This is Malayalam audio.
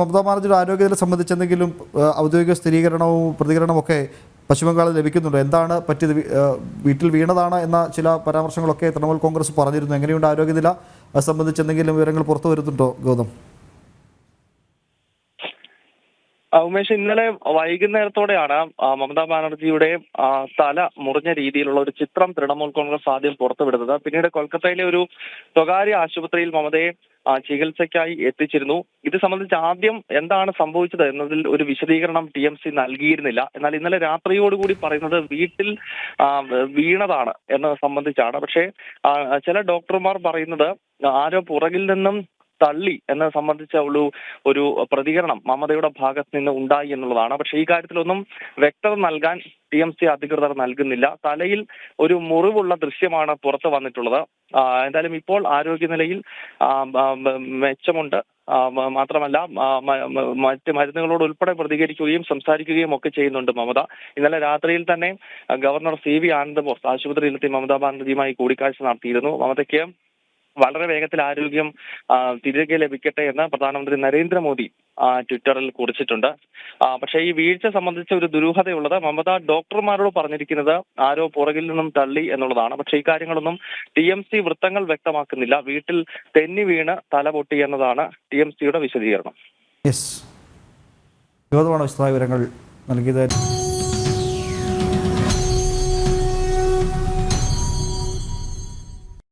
മമതാ ബാനർജിയുടെ ആരോഗ്യനില സംബന്ധിച്ച് എന്തെങ്കിലും ഔദ്യോഗിക സ്ഥിരീകരണവും പ്രതികരണവും ഒക്കെ പശ്ചിമബംഗാളിൽ ലഭിക്കുന്നുണ്ടോ? എന്താണ് പറ്റിയത്? വീട്ടിൽ വീണതാണ് എന്ന ചില പരാമർശങ്ങളൊക്കെ തൃണമൂൽ കോൺഗ്രസ് പറഞ്ഞിരുന്നു. എങ്ങനെയുണ്ട് ആരോഗ്യനില? സംബന്ധിച്ച് എന്തെങ്കിലും വിവരങ്ങൾ പുറത്തു വരുന്നുണ്ടോ ഗൗതം? ഉമേഷ് ഇന്നലെ വൈകുന്നേരത്തോടെയാണ് മമതാ ബാനർജിയുടെ തല മുറിഞ്ഞ രീതിയിലുള്ള ഒരു ചിത്രം തൃണമൂൽ കോൺഗ്രസ് ആദ്യം പുറത്തുവിടുന്നത്. പിന്നീട് കൊൽക്കത്തയിലെ ഒരു സ്വകാര്യ ആശുപത്രിയിൽ മമതയെ ചികിത്സയ്ക്കായി എത്തിച്ചിരുന്നു. ഇത് സംബന്ധിച്ച് ആദ്യം എന്താണ് സംഭവിച്ചത് എന്നതിൽ ഒരു വിശദീകരണം ടി എം സി നൽകിയിരുന്നില്ല. എന്നാൽ ഇന്നലെ രാത്രിയോടുകൂടി പറയുന്നത് വീട്ടിൽ വീണതാണ് എന്നത് സംബന്ധിച്ചാണ്. പക്ഷേ ചില ഡോക്ടർമാർ പറയുന്നത് ആരോ പുറകിൽ നിന്നും തള്ളി എന്നെ സംബന്ധിച്ച ഒരു ഒരു പ്രതികരണം മമതയുടെ ഭാഗത്ത് നിന്ന് ഉണ്ടായി എന്നുള്ളതാണ്. പക്ഷേ ഈ കാര്യത്തിലൊന്നും വ്യക്തത നൽകാൻ ടി എം സി അധികൃതർ നൽകുന്നില്ല. തലയിൽ ഒരു മുറിവുള്ള ദൃശ്യമാണ് പുറത്തു വന്നിട്ടുള്ളത്. എന്തായാലും ഇപ്പോൾ ആരോഗ്യനിലയിൽ മെച്ചമുണ്ട്. മാത്രമല്ല മറ്റ് മരുന്നുകളോട് ഉൾപ്പെടെ പ്രതികരിക്കുകയും സംസാരിക്കുകയും ഒക്കെ ചെയ്യുന്നുണ്ട് മമത. ഇന്നലെ രാത്രിയിൽ തന്നെ governor C V Ananda Bose ആശുപത്രിയിലെത്തി മമതാ ബാനർജിയുമായി കൂടിക്കാഴ്ച നടത്തിയിരുന്നു. മമതയ്ക്ക് വളരെ വേഗത്തിൽ ആരോഗ്യം തിരികെ ലഭിക്കട്ടെ എന്ന് പ്രധാനമന്ത്രി നരേന്ദ്രമോദി ട്വിറ്ററിൽ കുറിച്ചിട്ടുണ്ട്. പക്ഷെ ഈ വീഴ്ച സംബന്ധിച്ച ഒരു ദുരൂഹതയുള്ളത് മമത ഡോക്ടർമാരോട് പറഞ്ഞിരിക്കുന്നത് ആരോ പുറകിൽ നിന്നും തള്ളി എന്നുള്ളതാണ്. പക്ഷെ ഈ കാര്യങ്ങളൊന്നും ടി എം സി വൃത്തങ്ങൾ വ്യക്തമാക്കുന്നില്ല. വീട്ടിൽ തെന്നി വീണ് തല പൊട്ടി എന്നതാണ് ടി എം സിയുടെ വിശദീകരണം. വിവരങ്ങൾ നൽകിയത്.